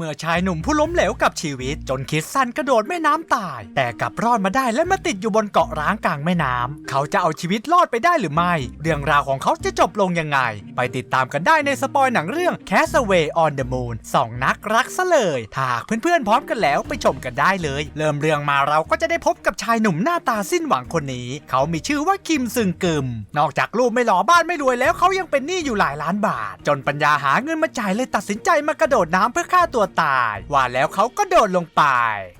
เมื่อชายหนุ่มผู้ล้มเหลวกับชีวิต จนคิดสั้นกระโดดแม่น้ำตาย แต่กลับรอดมาได้และมาติดอยู่บนเกาะร้างกลางแม่น้ำเขาจะเอาชีวิตรอดไปได้หรือไม่ เรื่องราวของเขาจะจบลงยังไง ไปติดตามกันได้ในสปอยหนังเรื่อง Castaway on the Moon สองนักรักซะเลยถ้าเพื่อนๆพร้อมกันแล้วไปชมกันได้เลย เริ่มเรื่องมาเราก็จะได้พบกับชายหนุ่มหน้าตาสิ้นหวังคนนี้ เขามีชื่อว่าคิมซึงกึม นอกจากรูปไม่หล่อบ้านไม่รวยแล้วเขายังเป็นหนี้อยู่หลายล้านบาท จนปัญญาหาเงินมาจ่ายเลยตัดสินใจมากระโดดน้ำเพื่อฆ่าตัวตาย ว่าแล้วเขาก็โดดลงไป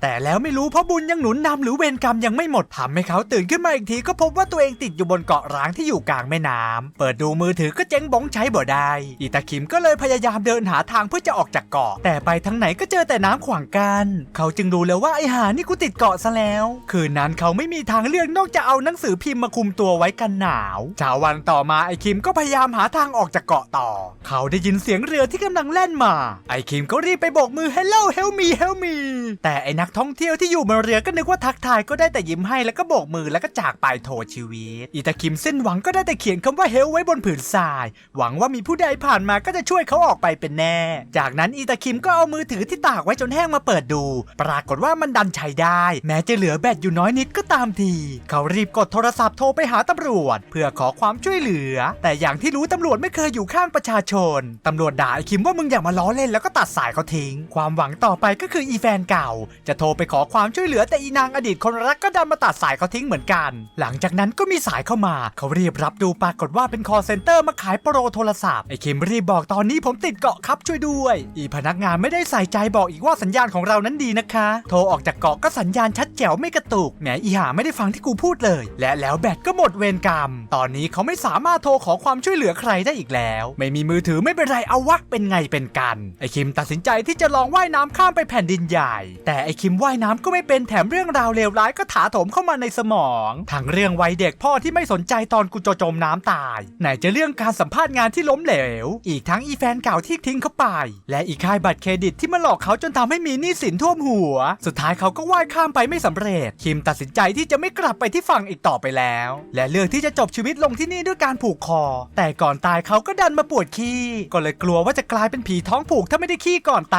แต่แล้วไม่รู้เพราะบุญยังหนุนนำหรือเวรกรรมยังไม่หมดทำให้เขาตื่นขึ้นมาอีกทีก็พบว่าตัวเองติดอยู่บนเกาะร้างที่อยู่กลางแม่น้ำเปิดดูมือถือก็เจ๊งบงใช้บ่ได้อิตาคิมก็เลยพยายามเดินหาทางเพื่อจะออกจากเกาะ แต่ไปทางไหนก็เจอแต่น้ำขวางกันเขาจึงรู้แล้วว่าไอ้หานี่กูติดเกาะซะแล้ว คืนนั้นเขาไม่มีทางเลือกนอกจากเอาหนังสือพิมพ์มาคุมตัวไว้กันหนาวเช้าวันต่อมาไอ้คิมก็พยายามหาทางออกจากเกาะต่อ เขาได้ยินเสียงเรือที่กำลังแล่นมา ไอ้คิมก็รีบไปโบกมือ hello help me help me แต่ไอ้นักท่องเที่ยวที่อยู่บนเรือก็นึกว่าทักทายก็ได้แต่ยิ้มให้แล้วก็โบกมือแล้วก็จากไปโทชีวิตอีตาคิมเส้นหวังก็ได้แต่เขียนคำว่า help ไว้บนผืนทราย หวังว่ามีผู้ใดผ่านมาก็จะช่วยเขาออกไปเป็นแน่ จากนั้นอีตาคิมก็เอามือถือที่ตากไว้จนแห้งมาเปิดดู ปรากฏว่ามันดันใช้ได้ แม้จะเหลือแบตอยู่น้อยนิดก็ตามที เขารีบกดโทรศัพท์โทรไปหาตำรวจ เพื่อขอความช่วยเหลือ แต่อย่างที่รู้ตำรวจไม่เคยอยู่ข้างประชาชนตำรวจด่าไอคิมว่ามึงอย่ามาล้อเล่นแล้วก็ตัดสายเขาทิ้ง ความหวังต่อไปก็คืออีแฟนเก่า จะโทรไปขอความช่วยเหลือแต่อีนางอดีตคนรักก็ดันมาตัดสายเขาทิ้งเหมือนกัน หลังจากนั้นก็มีสายเข้ามา เขารีบรับดูปรากฏว่าเป็นคอเซ็นเตอร์มาขายโปรโทรศัพท์ไอคิมรีบบอกตอนนี้ผมติดเกาะครับช่วยด้วย อีพนักงานไม่ได้ใส่ใจบอกอีกว่าสัญญาณของเรานั้นดีนะคะ โทรออกจากเกาะก็สัญญาณชัดแจ๋วไม่กระตุกแหมอีหาไม่ได้ฟังที่กูพูดเลย และแล้วแบตก็หมดเวรกรรม ตอนนี้เขาไม่สามารถโทรขอความช่วยเหลือใครได้อีกแล้ว ไม่มีมือถือไม่เป็นไรเอาวักเป็นไงเป็นกันไอคิมตัดสินใจที่จะลองว่ายน้ำข้ามไปแผ่นดินใหญ่ แต่ไอคิมว่ายน้ำก็ไม่เป็นแถมเรื่องราวเลวร้ายก็ถาโถมเข้ามาในสมองทั้งเรื่องวัยเด็กพ่อที่ไม่สนใจตอนกูจะจมน้ำตาย ไหนจะเรื่องการสัมภาษณ์งานที่ล้มเหลว อีกทั้งอีแฟนเก่าที่ทิ้งเขาไป และอีกค่ายบัตรเครดิตที่มาหลอกเขาจนทำให้มีหนี้สินท่วมหัว สุดท้ายเขาก็ว่ายข้ามไปไม่สำเร็จ คิมตัดสินใจที่จะไม่กลับไปที่ฝั่งอีกต่อไปแล้ว และเลือกที่จะจบชีวิตลงที่นี่ด้วยการผูกคอ แต่ก่อนตายเขาก็ดันมาปวดขี้ ก็เลยกลัวว่าจะกลายเป็นผีท้องผูกถ้าไม่ได้ขี้ก่อนตาย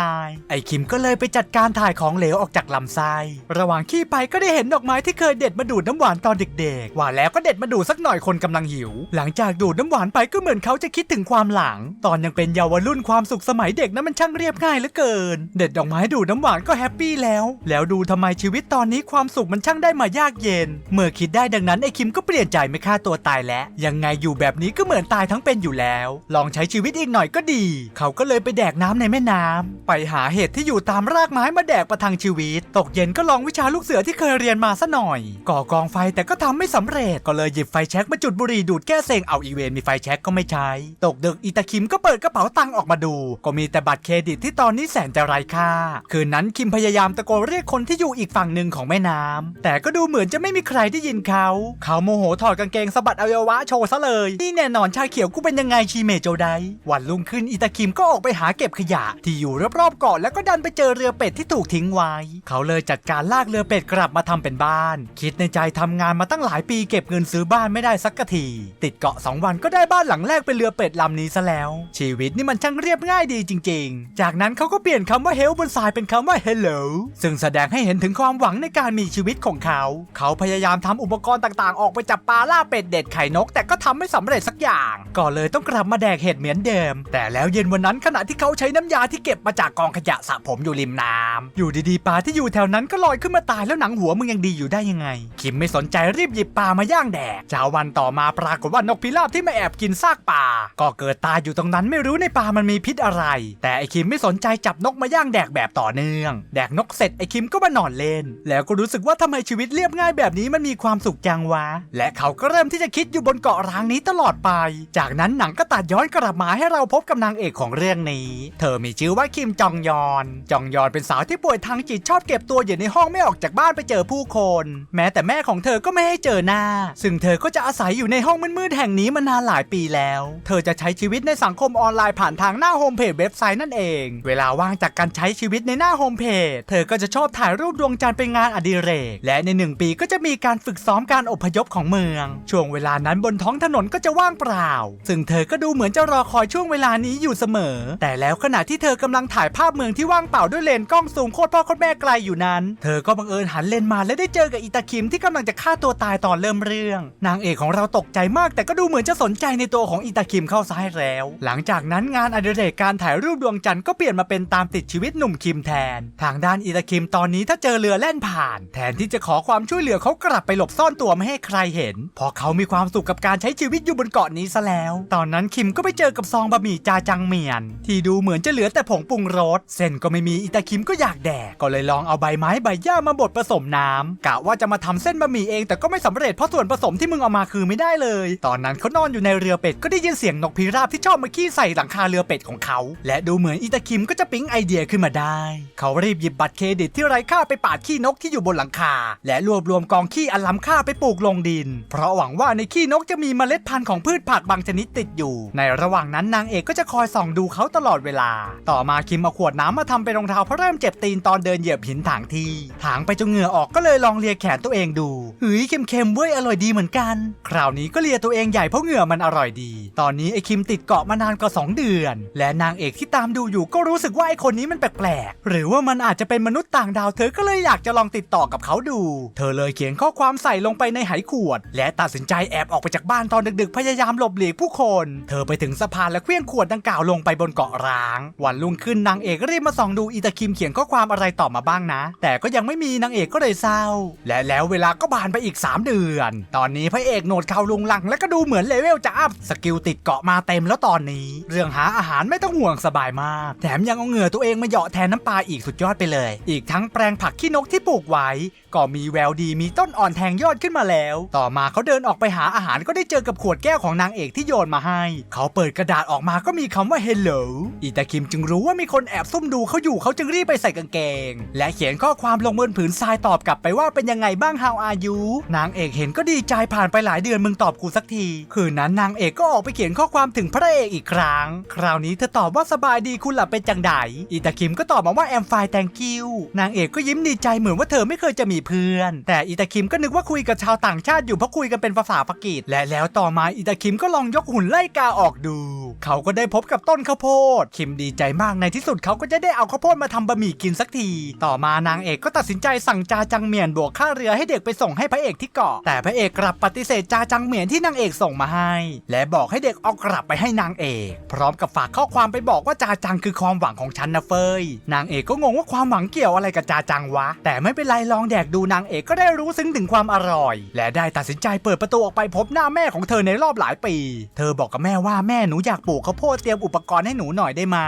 ไอ้คิมก็เลยไปจัดการถ่ายของเหลวออกจากลำไส้ระหว่างขี้ไปก็ได้เห็นดอกไม้ที่เคยเด็ดมาดูดน้ำหวานตอนเด็กๆว่าแล้วก็เด็ดมาดูดสักหน่อยคนกำลังหิว หลังจากดูดน้ำหวานไปก็เหมือนเขาจะคิดถึงความหลัง ตอนยังเป็นเยาวรุ่นความสุขสมัยเด็กนั้นมันช่างเรียบง่ายเหลือเกิน เด็ดดอกไม้ดูดน้ำหวานก็แฮปปี้แล้ว แล้วดูทำไมชีวิตตอนนี้ความสุขมันช่างได้มายากเย็น เมื่อคิดได้ดังนั้นไอ้คิมก็เปลี่ยนใจไม่ฆ่าตัวตายแล้วยังไงอยู่แบบนี้ก็เหมือนตายทั้งเป็นอยู่แล้ว ลองใช้ชีวิตอีกหน่อยก็ดี เขาก็เลยไปแดกน้ำในแม่น้ำไปหาเห็ดที่อยู่ตามรากไม้มาแดกประทังชีวิต ตกเย็นก็ลองวิชาลูกเสือที่เคยเรียนมาซะหน่อย ก่อกองไฟแต่ก็ทำไม่สำเร็จ ก็เลยหยิบไฟแช็กมาจุดบุหรี่ดูดแก้เซ็งเอาอีเวนมีไฟแช็กก็ไม่ใช้ ตกดึกอีตาคิมก็เปิดกระเป๋าตังค์ออกมาดู ก็มีแต่บัตรเครดิตที่ตอนนี้แสนจะไร้ค่า คืนนั้นคิมพยายามตะโกนเรียกคนที่อยู่อีกฝั่งหนึ่งของแม่น้ำแต่ก็ดูเหมือนจะไม่มีใครได้ยินเขา เขาโมโหถอดกางเกงสะบัดอวัยวะโชว์ซะเลยนี่แน่นอนชาเขียวกูเป็นยังไงชีเมโจไดวันรุ่งขึ้นอีตาคิมก็ออกไปหาเก็บขยะที่อยู่รอบๆเกาะแล้วก็ดันไปเจอเรือเป็ดที่ถูกทิ้งไว้ เขาเลยจัดการลากเรือเป็ดกลับมาทำเป็นบ้าน คิดในใจทำงานมาตั้งหลายปีเก็บเงินซื้อบ้านไม่ได้สักที ติดเกาะสองวันก็ได้บ้านหลังแรกเป็นเรือเป็ดลำนี้ซะแล้ว ชีวิตนี่มันช่างเรียบง่ายดีจริง ๆ จากนั้นเขาก็เปลี่ยนคำว่า hell บนทรายเป็นคำว่า hello ซึ่งแสดงให้เห็นถึงความหวังในการมีชีวิตของเขา เขาพยายามทำอุปกรณ์ต่างๆ ออกไปจับปลาล่าเป็ดเด็ดไข่นก แต่ก็ทำไม่สำเร็จสักอย่าง ก็เลยต้องกลับมาแดกเห็ดเหมือนเดิม แต่แล้วเย็นวันนั้นขณะที่เขาใช้น้ำยาที่เก็บมาจากกองขยะสระผมอยู่ริมน้ำอยู่ดีๆปลาที่อยู่แถวนั้นก็ลอยขึ้นมาตายแล้วหนังหัวมึงยังดีอยู่ได้ยังไง คิมไม่สนใจรีบหยิบปลามาย่างแดกเช้าวันต่อมาปรากฏว่านกพิราบที่มาแอบกินซากปลาก็เกิดตายอยู่ตรงนั้นไม่รู้ในปลามันมีพิษอะไร แต่ไอคิมไม่สนใจจับนกมาย่างแดกแบบต่อเนื่อง แดกนกเสร็จไอคิมก็มานอนเล่น แล้วก็รู้สึกว่าทำไมชีวิตเรียบง่ายแบบนี้มันมีความสุขจังวะ และเขาก็เริ่มที่จะคิดอยู่บนเกาะร้างนี้ตลอดไป จากนั้นหนังก็ตัดย้อนกลับมาให้เราพบกับนางเอกของเรื่องนี้ เธอมีชื่อว่าคิมจองยอน จองยอนเป็นสาวที่ป่วยทางจิตชอบเก็บตัวอยู่ในห้องไม่ออกจากบ้านไปเจอผู้คน แม้แต่แม่ของเธอก็ไม่ให้เจอหน้า ซึ่งเธอก็จะอาศัยอยู่ในห้องมืดๆแห่งนี้มานานหลายปีแล้ว เธอจะใช้ชีวิตในสังคมออนไลน์ผ่านทางหน้าโฮมเพจเว็บไซต์นั่นเอง เวลาว่างจากการใช้ชีวิตในหน้าโฮมเพจเธอก็จะชอบถ่ายรูปดวงจันทร์เป็นงานอดิเรก และในหนึ่งปีก็จะมีการฝึกซ้อมการอพยพของเมือง ช่วงเวลานั้นบนท้องถนนก็จะว่างเปล่า ซึ่งเธอก็ดูเหมือนจะรอคอยช่วงเวลานี้อยู่เสมอ แต่แล้วขณะที่เธอกำลังถ่ายายภาพเมืองที่ว่างเปล่าด้วยเลนกล้องซูมโคตรพ่อโคตรแม่ไกลอยู่นั้น เธอก็บังเอิญหันเลนมาและได้เจอกับอิตาคิมที่กำลังจะฆ่าตัวตายตอนเริ่มเรื่อง นางเอกของเราตกใจมาก แต่ก็ดูเหมือนจะสนใจในตัวของอิตาคิมเข้าซ้ายแล้ว หลังจากนั้นงานอดิเรกการถ่ายรูปดวงจันทร์ก็เปลี่ยนมาเป็นตามติดชีวิตหนุ่มคิมแทน ทางด้านอิตาคิมตอนนี้ถ้าเจอเรือแล่นผ่าน แทนที่จะขอความช่วยเหลือเขากลับไปหลบซ่อนตัวไม่ให้ใครเห็นเพราะเขามีความสุขกับการใช้ชีวิตอยู่บนเกาะนี้ซะแล้ว ตอนนั้นคิมก็ไปเจอกับซองบะหมี่จาจังเมียน ที่ดูเหมือนจะเหลือแต่ผงปรุงรส เส้นก็ไม่มีอิตาคิมก็อยากแดก ก็เลยลองเอาใบไม้ใบหญ้ามาบดผสมน้ำกะว่าจะมาทำเส้นบะหมี่เองแต่ก็ไม่สำเร็จเพราะส่วนผสมที่มึงเอามาคือไม่ได้เลย ตอนนั้นเขานอนอยู่ในเรือเป็ดก็ได้ยินเสียงนกพิราบที่ชอบมาขี้ใส่หลังคาเรือเป็ดของเขา และดูเหมือนอิตาคิมก็จะปิ๊งไอเดียขึ้นมาได้ เขารีบหยิบบัตรเครดิตที่ไร้ค่าไปปาดขี้นกที่อยู่บนหลังคา และรวบรวมกองขี้อันล้ำค่าไปปลูกลงดิน เพราะหวังว่าในขี้นกจะมีเมล็ดพันธุ์ของพืชผักบางชนิดติดอยู่ ในระหว่างนั้นนางเอกก็จะคอยส่องดูเขาตลอดเวลา ต่อมาคิมเอาขวดน้ำมาทำเป็นรองเท้าเพราะเริ่มเจ็บตีนตอนเดินเหยียบหินถางทีถางไปจนเหงื่อออกก็เลยลองเลียแขนตัวเองดูเฮ้ยเค็มๆเว้ยอร่อยดีเหมือนกัน คราวนี้ก็เลียตัวเองใหญ่เพราะเหงื่อมันอร่อยดี ตอนนี้ไอคิมติดเกาะมานานกว่า 2 เดือน และนางเอกที่ตามดูอยู่ก็รู้สึกว่าไอคนนี้มันแปลกๆหรือว่ามันอาจจะเป็นมนุษย์ต่างดาวเธอก็เลยอยากจะลองติดต่อกับเขาดู เธอเลยเขียนข้อความใส่ลงไปในไหขวด และตัดสินใจแอบออกไปจากบ้านตอนดึกๆ พยายามหลบหลีกผู้คน เธอไปถึงสะพานและเคลื่องขวดดังกล่าวลงไปบนเกาะร้าง วันรุ่งขึ้นนางเอกรีบมาส่องดูอีตาคิมเขียนข้อความอะไรต่อมาบ้างนะ แต่ก็ยังไม่มีนางเอกก็เลยเศร้า และแล้วเวลาก็ผ่านไปอีก 3 เดือน ตอนนี้พระเอกโหนดเข่าลุงลัง และก็ดูเหมือนเลเวลจะอัพสกิลติดเกาะมาเต็มแล้วตอนนี้ เรื่องหาอาหารไม่ต้องห่วงสบายมาก แถมยังเอาเหงื่อตัวเองมาเหยาะแทนน้ำปลาอีกสุดยอดไปเลย อีกทั้งแปลงผักขี้นกที่ปลูกไว้ก็มีแววดีมีต้นอ่อนแทงยอดขึ้นมาแล้ว ต่อมาเขาเดินออกไปหาอาหารก็ได้เจอกับขวดแก้วของนางเอกที่โยนมาให้ เขาเปิดกระดาษออกมาก็มีคำว่า hello อิตาคิมจึงรู้ว่ามีคนแอบซุ่มดูเขาอยู่เขาจึงรีบไปใส่กางเกง และเขียนข้อความลงบนผืนทรายตอบกลับไปว่าเป็นยังไงบ้าง how are you นางเอกเห็นก็ดีใจผ่านไปหลายเดือนมึงตอบกูสักที คืนนั้นนางเอกก็ออกไปเขียนข้อความถึงพระเอกอีกครั้ง คราวนี้เธอตอบว่าสบายดีคุณหลับเป็นจังไดอิตาคิมก็ตอบมาว่า am fine thank you นางเอกก็ยิ้มดีใจเหมือนว่าเธอไม่เคยจะมีเพื่อน แต่อิตาคิมก็นึกว่าคุยกับชาวต่างชาติอยู่เพราะคุยกันเป็นภาษาปากีสและแล้วต่อมาอิตาคิมก็ลองยกหุ่นไล่กาออกดู เขาก็ได้พบกับต้นข้าวโพด คิมดีใจมากในที่สุดเขาก็จะได้เอาข้าวโพดมาทำบะหมี่กินสักที ต่อมานางเอกก็ตัดสินใจสั่งจาจังเหมียนบวกค่าเรือให้เด็กไปส่งให้พระเอกที่เกาะ แต่พระเอกกลับปฏิเสธจาจังเหมียนที่นางเอกส่งมาให้ และบอกให้เด็กเอากลับไปให้นางเอก พร้อมกับฝากข้อความไปบอกว่าจาจังคือความหวังของฉันนะเฟยนางเอกก็งงว่าความหวังเกี่ยวอะไรกับจาจังวะ แต่ไม่เป็นไรลองแดกดูนางเอกก็ได้รู้ซึ้งถึงความอร่อย และได้ตัดสินใจเปิดประตูออกไปพบหน้าแม่ของเธอในรอบหลายปี เธอบอกกับแม่ว่าแม่หนูอยากปลูกข้าวโพดเตรียมอุปกรณ์ให้หนูหน่อยได้ไหม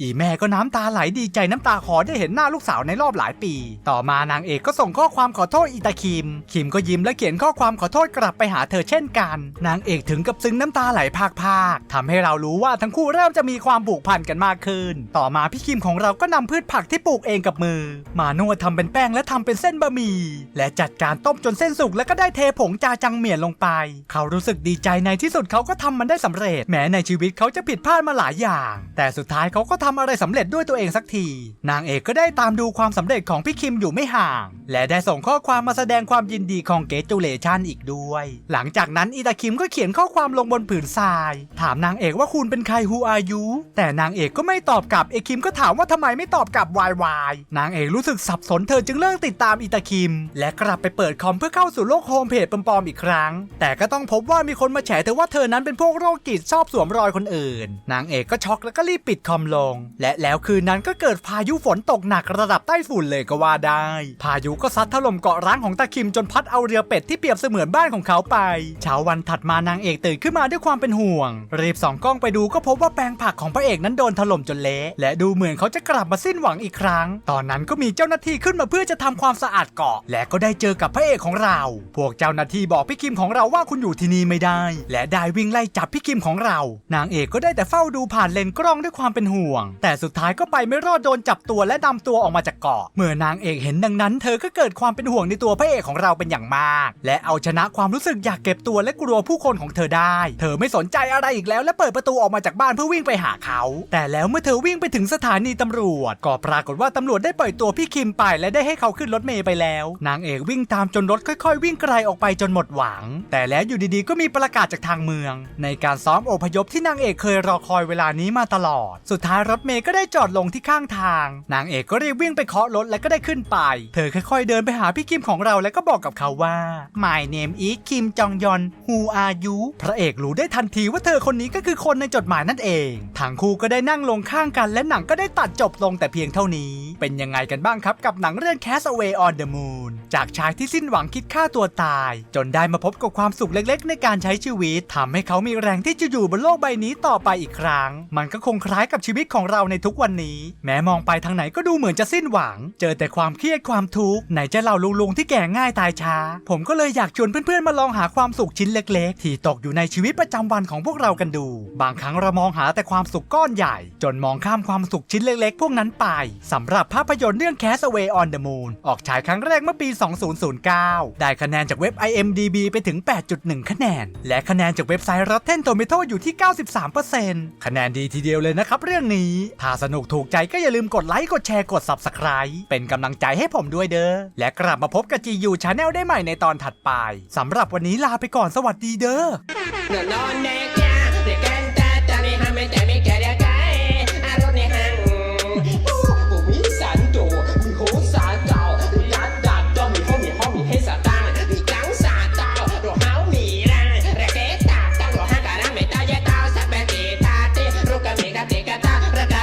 อีแม่ก็น้ำตาไหลดีใจน้ำตาคอได้เห็นหน้าลูกสาวในรอบหลายปี ต่อมานางเอกก็ส่งข้อความขอโทษอิตาคิม คิมก็ยิ้มและเขียนข้อความขอโทษกลับไปหาเธอเช่นกัน นางเอกถึงกับซึ้งน้ำตาไหลพากๆทำให้เรารู้ว่าทั้งคู่เริ่มจะมีความผูกพันกันมากขึ้น ต่อมาพี่คิมของเราก็นำพืชผักที่ปลูกเองกับมือ มานวดทำเป็นแป้งและทำเป็นเส้นบะหมี่และจัดการต้มจนเส้นสุกแล้วก็ได้เทผงจาจังเหมียนลงไป เขารู้สึกดีใจในที่สุดเขาก็ทำมันได้สำเร็จ แม้ในชีวิตเขาจะผิดพลาดมาหลายอย่าง แต่สุดท้ายเขาก็ทำอะไรสำเร็จด้วยตัวเองสักที นางเอกก็ได้ตามดูความสำเร็จของพี่คิมอยู่ไม่ห่าง และได้ส่งข้อความมาแสดงความยินดีของเกจูเลชันอีกด้วย หลังจากนั้นอิตาคิมก็เขียนข้อความลงบนผืนทราย ถามนางเอกว่าคุณเป็นใคร who are you แต่นางเอกก็ไม่ตอบกลับเอคิมก็ถามว่าทำไมไม่ตอบกลับวายวายนางเอกรู้สึกสับสนเธอจึงเลิกติดตามอิตาคิมและกลับไปเปิดคอมเพื่อเข้าสู่โลกโฮมเพจปลอมๆอีกครั้ง แต่ก็ต้องพบว่ามีคนมาแฉเธอว่าเธอนั้นเป็นพวกโรคจิตชอบสวมรอยคนอื่น นางเอกก็ช็อกแล้วก็รีบปิดคอมลง และแล้วคืนนั้นก็เกิดพายุฝนตกหนักระดับใต้ฝุ่นเลยก็ว่าได้ พายุก็ซัดถล่มเกาะร้างของตาคิมจนพัดเอาเรือเป็ดที่เปรียบเสมือนบ้านของเขาไป เช้าวันถัดมานางเอกตื่นขึ้นมาด้วยความเป็นห่วง รีบส่องกล้องไปดูก็พบว่าแปลงผักของพระเอกนั้นโดนถล่มจนเละและดูเหมือนเขาจะกลับมาสิ้นหวังอีกครั้ง ตอนนั้นก็มีเจ้าหน้าที่ขึ้นมาเพื่อจะทำความสะอาดเกาะและก็ได้เจอกับพระเอกของเรา พวกเจ้าหน้าที่บอกพี่คิมของเราว่าคุณอยู่ที่นี่ไม่ได้ และได้วิ่งไล่จับพี่คิมของเรา นางเอกก็ได้แต่เฝ้าดูผ่านเลนส์กล้องด้วยความเป็นห่วง แต่สุดท้ายก็ไปไม่รอดโดนจับตัวและนำตัวออกมาจากเกาะ เมื่อนางเอกเห็นดังนั้น เธอก็เกิดความเป็นห่วงในตัวพระเอกของเราเป็นอย่างมาก และเอาชนะความรู้สึกอยากเก็บตัวและกลัวผู้คนของเธอได้ เธอไม่สนใจอะไรอีกแล้ว และเปิดประตูออกมาจากบ้านเพื่อวิ่งไปหาเขา แต่แล้วเมื่อเธอวิ่งไปถึงสถานีตำรวจ ก็ปรากฏว่าตำรวจได้ปล่อยตัวพี่คิมไปและได้ให้เขาขึ้นรถเมล์ไปแล้วนางเอกวิ่งตามจนรถค่อย ๆ วิ่งไกลออกไปจนหมดหวัง แต่แล้วอยู่ดีๆ ก็มีประกาศจากทางเมือง ในการซ้อมอพยพที่นางเอกเคยรอคอยเวลานี้มาตลอด สุดท้ายรถเมย์ก็ได้จอดลงที่ข้างทาง นางเอกก็รีบวิ่งไปเคาะรถและก็ได้ขึ้นไป เธอค่อยๆ เดินไปหาพี่คิมของเราแล้วก็บอกกับเขาว่า My name is Kim Jong Yon Who are you พระเอกรู้ได้ทันทีว่าเธอคนนี้ก็คือคนในจดหมายนั่นเองทั้งคู่ก็ได้นั่งลงข้างกันและหนังก็ได้ตัดจบลงแต่เพียงเท่านี้ เป็นยังไงกันบ้างครับกับหนังเรื่อง Castaway on the Moon จากชายที่สิ้นหวังคิดฆ่าตัวตาย จนได้มาพบกับความสุขเล็กๆ ในการใช้ชีวิตทำให้เขามีแรงที่จะอยู่บนโลกใบนี้ต่อไปอีกครั้ง มันก็คงคล้ายกับชีวิตของเราในทุกวันนี้ แม้มองไปทางไหนก็ดูเหมือนจะสิ้นหวัง เจอแต่ความเครียดความทุกข์ไหนจะเหล่าลุงๆที่แก่ง่ายตายช้า ผมก็เลยอยากชวนเพื่อนๆมาลองหาความสุขชิ้นเล็ก ๆ ที่ตกอยู่ในชีวิตประจำวันของพวกเรากันดู บางครั้งเรามองหาแต่ความสุขก้อนใหญ่ จนมองข้ามความสุขชิ้นเล็ก ๆ พวกนั้นไปสำหรับภาพยนตร์เรื่อง Castaway on the Moon ออกฉายครั้งแรกแรกเมื่อปี 2009 ได้คะแนนจากเว็บ IMDB ไปถึง 8.1 คะแนน และคะแนนจากเว็บไซต์ Rotten Tomato อยู่ที่ 93%คะแนนดีทีเดียวเลยนะครับเรื่องนี้ ถ้าสนุกถูกใจก็อย่าลืมกดไลค์ กดแชร์ กด Subscribe เป็นกำลังใจให้ผมด้วยเด้อ และกลับมาพบกับจีอยู่ชาแนลได้ใหม่ในตอนถัดไปสำหรับวันนี้ลาไปก่อนสวัสดีเด้อ